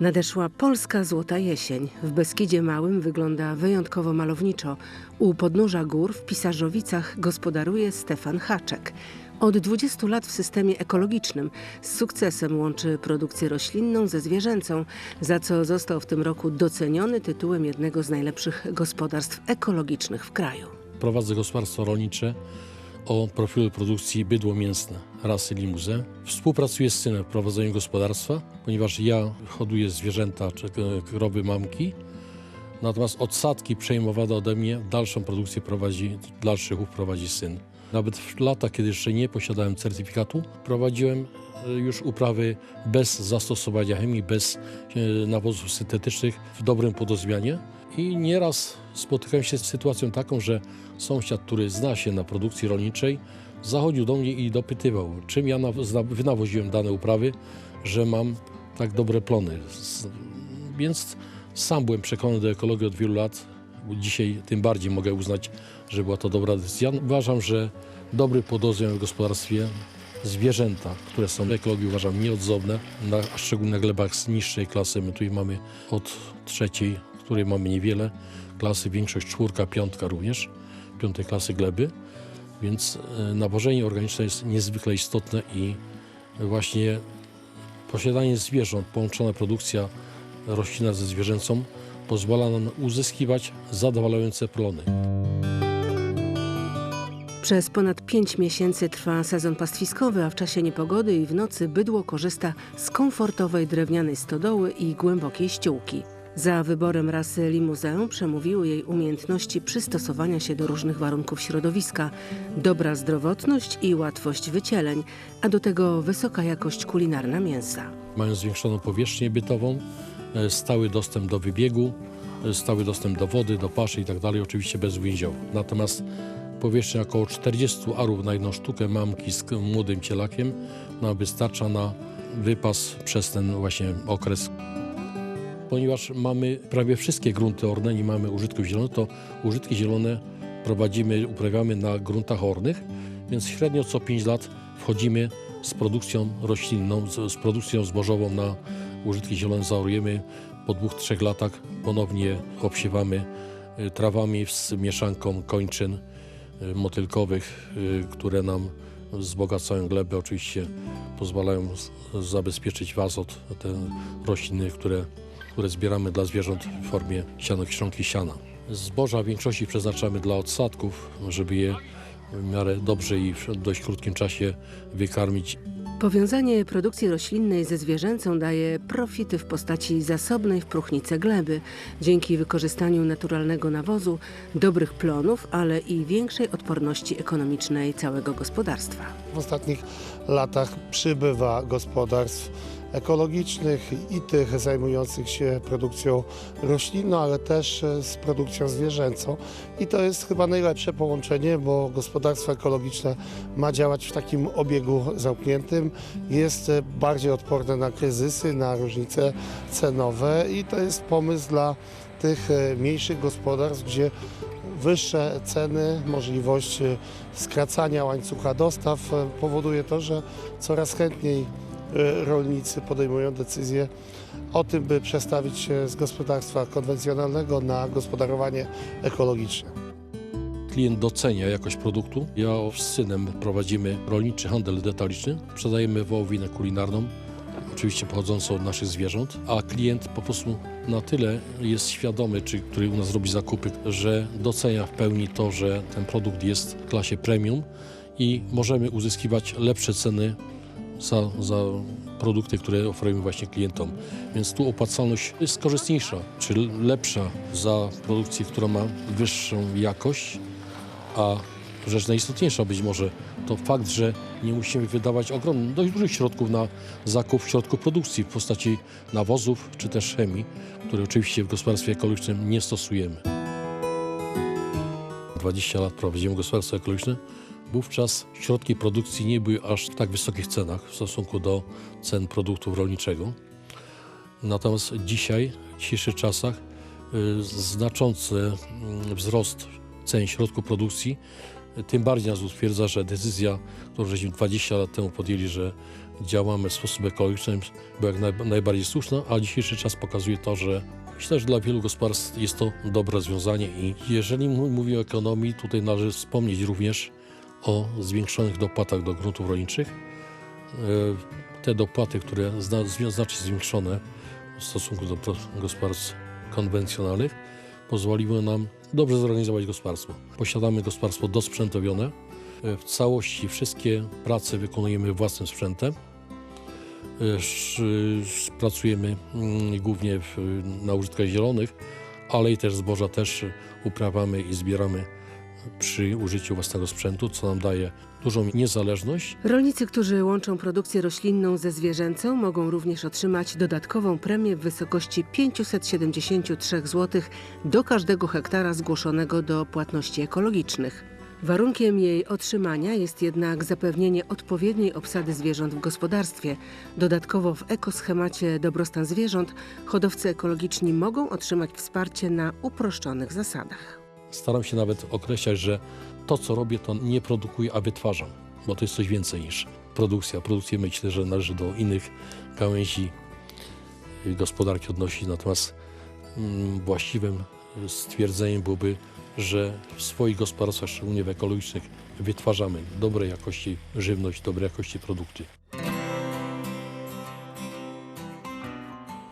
Nadeszła polska złota jesień. W Beskidzie Małym wygląda wyjątkowo malowniczo. U podnóża gór w Pisarzowicach gospodaruje Stefan Haczek. Od 20 lat w systemie ekologicznym z sukcesem łączy produkcję roślinną ze zwierzęcą, za co został w tym roku doceniony tytułem jednego z najlepszych gospodarstw ekologicznych w kraju. Prowadzę gospodarstwo rolnicze o profilu produkcji bydło mięsne rasy limuzę. Współpracuję z synem w prowadzeniu gospodarstwa, ponieważ ja hoduję zwierzęta, czy krowy, mamki. Natomiast odsadki przejmowane ode mnie, dalszą produkcję prowadzi, dalszy chów prowadzi syn. Nawet w latach, kiedy jeszcze nie posiadałem certyfikatu, prowadziłem e, już uprawy bez zastosowania chemii, bez e, nawozów syntetycznych w dobrym podozmianie. I nieraz spotykałem się z sytuacją taką, że sąsiad, który zna się na produkcji rolniczej, zachodził do mnie i dopytywał, czym ja wynawoziłem dane uprawy, że mam tak dobre plony. Więc sam byłem przekonany do ekologii od wielu lat. Dzisiaj tym bardziej mogę uznać, że była to dobra decyzja. Uważam, że dobry podozmian w gospodarstwie, zwierzęta, które są w ekologii uważam nieodzowne, na, szczególnie na glebach z niższej klasy. My tutaj mamy od trzeciej, której mamy niewiele, klasy większość czwórka, piątka również, piątej klasy gleby. Więc e, nawożenie organiczne jest niezwykle istotne i właśnie posiadanie zwierząt, połączona produkcja roślinna ze zwierzęcą pozwala nam uzyskiwać zadowalające plony. Przez ponad 5 miesięcy trwa sezon pastwiskowy, a w czasie niepogody i w nocy bydło korzysta z komfortowej drewnianej stodoły i głębokiej ściółki. Za wyborem rasy limuzę przemówiły jej umiejętności przystosowania się do różnych warunków środowiska, dobra zdrowotność i łatwość wycieleń, a do tego wysoka jakość kulinarna mięsa. Mają zwiększoną powierzchnię bytową, e, stały dostęp do wybiegu, e, stały dostęp do wody, do paszy i tak oczywiście bez uwięziołu. Natomiast powierzchnia około 40 arów na jedną sztukę mamki z młodym cielakiem nam wystarcza na wypas przez ten właśnie okres. Ponieważ mamy prawie wszystkie grunty orne, nie mamy użytków zielonych, to użytki zielone prowadzimy, uprawiamy na gruntach ornych, więc średnio co 5 lat wchodzimy z produkcją roślinną, z, z produkcją zbożową na użytki zielone zaorujemy. Po dwóch, trzech latach ponownie obsiewamy y, trawami z mieszanką kończyn y, motylkowych, y, które nam wzbogacają glebę, oczywiście pozwalają zabezpieczyć azot, te rośliny, które, które zbieramy dla zwierząt w formie sianokiszonki siana. Zboża w większości przeznaczamy dla odsadków, żeby je w miarę dobrze i w dość krótkim czasie wykarmić Powiązanie produkcji roślinnej ze zwierzęcą daje profity w postaci zasobnej w próchnicę gleby, dzięki wykorzystaniu naturalnego nawozu, dobrych plonów, ale i większej odporności ekonomicznej całego gospodarstwa. W ostatnich latach przybywa gospodarstw ekologicznych i tych zajmujących się produkcją roślinną, ale też e, z produkcją zwierzęcą. I to jest chyba najlepsze połączenie, bo gospodarstwo ekologiczne ma działać w takim obiegu zamkniętym, jest e, bardziej odporne na kryzysy, na różnice cenowe i to jest pomysł dla tych e, mniejszych gospodarstw, gdzie wyższe ceny, możliwość skracania łańcucha dostaw powoduje to, że coraz chętniej rolnicy podejmują decyzję o tym, by przestawić się z gospodarstwa konwencjonalnego na gospodarowanie ekologiczne. klient docenia jakość produktu. Ja z synem prowadzimy rolniczy handel detaliczny, sprzedajemy wołowinę kulinarną, oczywiście pochodzącą od naszych zwierząt, a klient po prostu na tyle jest świadomy, czy który u nas robi zakupy, że docenia w pełni to, że ten produkt jest w klasie premium i możemy uzyskiwać lepsze ceny za, za produkty, które oferujemy właśnie klientom. Więc tu opłacalność jest korzystniejsza, czy lepsza za produkcję, która ma wyższą jakość, a rzecz najistotniejsza być może to fakt, że nie musimy wydawać ogromnych, dość dużych środków na zakup środków produkcji w postaci nawozów czy też chemii, które oczywiście w gospodarstwie ekologicznym nie stosujemy. 20 lat prowadziłem gospodarstwo ekologiczne. Wówczas środki produkcji nie były aż w tak wysokich cenach w stosunku do cen produktów rolniczego. Natomiast dzisiaj, w dzisiejszych czasach, y, znaczący mm, wzrost cen środków produkcji, tym bardziej nas utwierdza, że decyzja, którą żeśmy 20 lat temu podjęli, że działamy w sposób ekologiczny, była jak naj, najbardziej słuszna, a dzisiejszy czas pokazuje to, że myślę, że dla wielu gospodarstw jest to dobre rozwiązanie i jeżeli mówię o ekonomii, tutaj należy wspomnieć również o zwiększonych dopłatach do gruntów rolniczych. E, Te dopłaty, które znacznie zwiększone w stosunku do gospodarstw konwencjonalnych, pozwoliły nam dobrze zorganizować gospodarstwo. Posiadamy gospodarstwo dosprzętowione. E, W całości wszystkie prace wykonujemy własnym sprzętem. E, Pracujemy mm, głównie na użytkach zielonych, ale i też zboża też uprawiamy i zbieramy przy użyciu własnego sprzętu, co nam daje dużą niezależność Rolnicy, którzy łączą produkcję roślinną ze zwierzęcą, mogą również otrzymać dodatkową premię w wysokości 573 zł do każdego hektara zgłoszonego do płatności ekologicznych. Warunkiem jej otrzymania jest jednak zapewnienie odpowiedniej obsady zwierząt w gospodarstwie. Dodatkowo w ekoschemacie dobrostan zwierząt hodowcy ekologiczni mogą otrzymać wsparcie na uproszczonych zasadach. Staram się nawet określać, że to, co robię, to nie produkuję, a wytwarzam, bo to jest coś więcej niż produkcja. Produkcję myślę, że należy do innych gałęzi y, gospodarki odnosić, natomiast mm, właściwym stwierdzeniem byłoby, że w swoich gospodarstwach, szczególnie w ekologicznych, wytwarzamy dobrej jakości żywność, dobrej jakości produkty.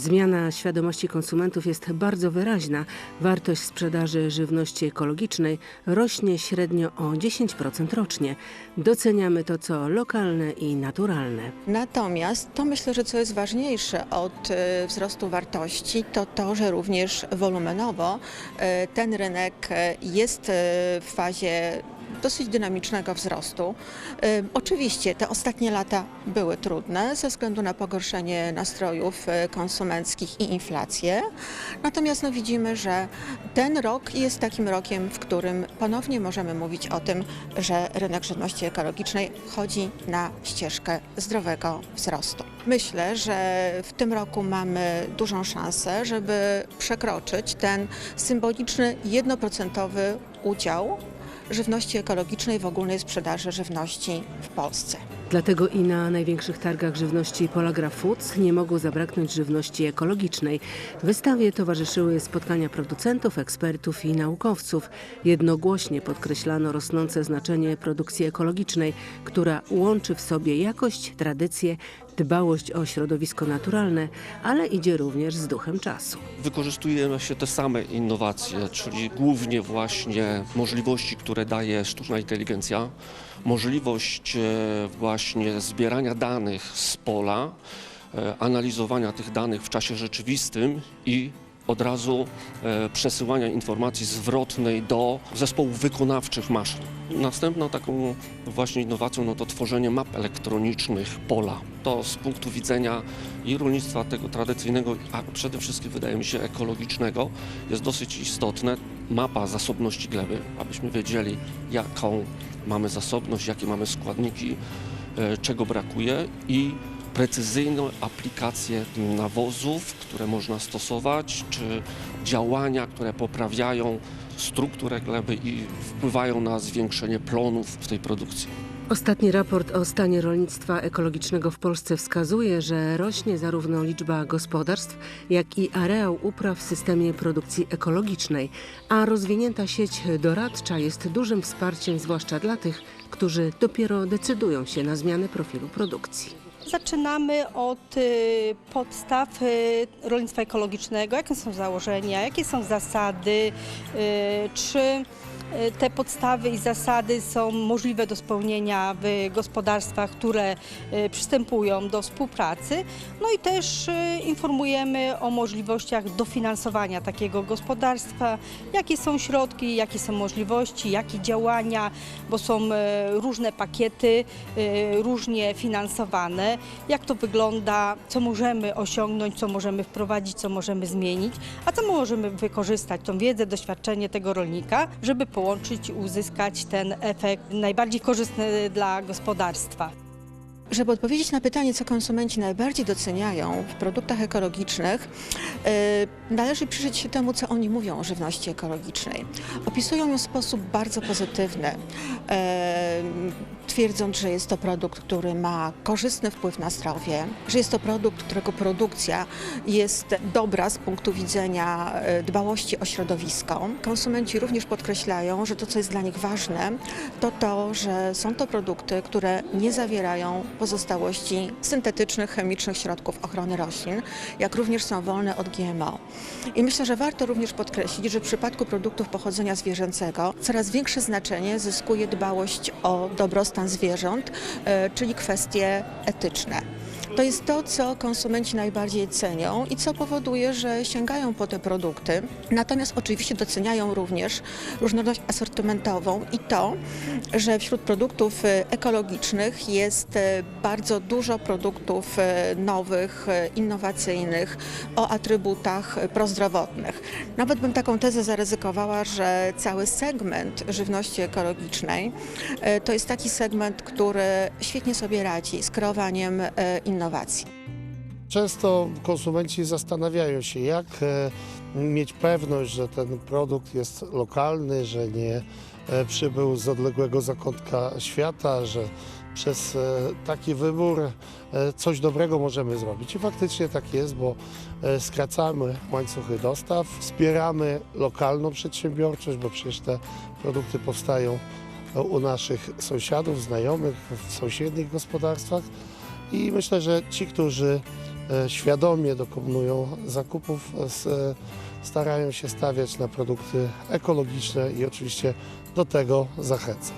Zmiana świadomości konsumentów jest bardzo wyraźna. Wartość sprzedaży żywności ekologicznej rośnie średnio o 10% rocznie. Doceniamy to, co lokalne i naturalne. Natomiast to myślę, że co jest ważniejsze od e, wzrostu wartości, to to, że również wolumenowo e, ten rynek e, jest w fazie dosyć dynamicznego wzrostu. Oczywiście te ostatnie lata były trudne ze względu na pogorszenie nastrojów e, konsumenckich i inflację. Natomiast no, widzimy, że ten rok jest takim rokiem, w którym ponownie możemy mówić o tym, że rynek żywności ekologicznej wchodzi na ścieżkę zdrowego wzrostu. Myślę, że w tym roku mamy dużą szansę, żeby przekroczyć ten symboliczny jednoprocentowy udział żywności ekologicznej w ogólnej sprzedaży żywności w Polsce. Dlatego i na największych targach żywności Polagra Foods nie mogło zabraknąć żywności ekologicznej. Wystawie towarzyszyły spotkania producentów, ekspertów i naukowców. Jednogłośnie podkreślano rosnące znaczenie produkcji ekologicznej, która łączy w sobie jakość, tradycję, dbałość o środowisko naturalne, ale idzie również z duchem czasu. Wykorzystuje się te same innowacje, czyli głównie właśnie możliwości, które daje sztuczna inteligencja, możliwość e, właśnie zbierania danych z pola, e, analizowania tych danych w czasie rzeczywistym i od razu e, przesyłania informacji zwrotnej do zespołów wykonawczych maszyn. Następną taką właśnie innowacją no to tworzenie map elektronicznych pola. To z punktu widzenia i rolnictwa tego tradycyjnego, a przede wszystkim wydaje mi się ekologicznego, jest dosyć istotne. Mapa zasobności gleby, abyśmy wiedzieli jaką mamy zasobność, jakie mamy składniki, czego brakuje i precyzyjne aplikacje nawozów, które można stosować, czy działania, które poprawiają strukturę gleby i wpływają na zwiększenie plonów w tej produkcji. Ostatni raport o stanie rolnictwa ekologicznego w Polsce wskazuje, że rośnie zarówno liczba gospodarstw, jak i areał upraw w systemie produkcji ekologicznej, a rozwinięta sieć doradcza jest dużym wsparciem, zwłaszcza dla tych, którzy dopiero decydują się na zmianę profilu produkcji. Zaczynamy od y, podstaw y, rolnictwa ekologicznego, jakie są założenia, jakie są zasady, y, czy te podstawy i zasady są możliwe do spełnienia w gospodarstwach, które y, przystępują do współpracy. No i też y, informujemy o możliwościach dofinansowania takiego gospodarstwa, jakie są środki, jakie są możliwości, jakie działania, bo są e, różne pakiety, e, różnie finansowane, jak to wygląda, co możemy osiągnąć, co możemy wprowadzić, co możemy zmienić, a co możemy wykorzystać, tą wiedzę, doświadczenie tego rolnika, żeby połączyć i uzyskać ten efekt najbardziej korzystny dla gospodarstwa. Żeby odpowiedzieć na pytanie, co konsumenci najbardziej doceniają w produktach ekologicznych, yy, należy przyjrzeć się temu, co oni mówią o żywności ekologicznej. Opisują ją w sposób bardzo pozytywny. Yy, twierdząc, że jest to produkt, który ma korzystny wpływ na zdrowie, że jest to produkt, którego produkcja jest dobra z punktu widzenia e, dbałości o środowisko. Konsumenci również podkreślają, że to, co jest dla nich ważne, to to, że są to produkty, które nie zawierają pozostałości syntetycznych, chemicznych środków ochrony roślin, jak również są wolne od GMO. I myślę, że warto również podkreślić, że w przypadku produktów pochodzenia zwierzęcego coraz większe znaczenie zyskuje dbałość o dobrostan zwierząt, e, czyli kwestie etyczne. To jest to, co konsumenci najbardziej cenią i co powoduje, że sięgają po te produkty. Natomiast oczywiście doceniają również różnorodność asortymentową i to, że wśród produktów e, ekologicznych jest e, bardzo dużo produktów e, nowych, innowacyjnych, o atrybutach prozdrowotnych. Nawet bym taką tezę zaryzykowała, że cały segment żywności ekologicznej to jest taki segment, który świetnie sobie radzi z kreowaniem e, innowacji. Często konsumenci zastanawiają się, jak e, mieć pewność, że ten produkt jest lokalny, że nie e, przybył z odległego zakątka świata, że przez e, taki wybór coś dobrego możemy zrobić. I faktycznie tak jest, bo skracamy łańcuchy dostaw, wspieramy lokalną przedsiębiorczość, bo przecież te produkty powstają u naszych sąsiadów, znajomych, w sąsiednich gospodarstwach. I myślę, że ci, którzy e, świadomie dokonują zakupów, s- e, starają się stawiać na produkty ekologiczne i oczywiście do tego zachęcam.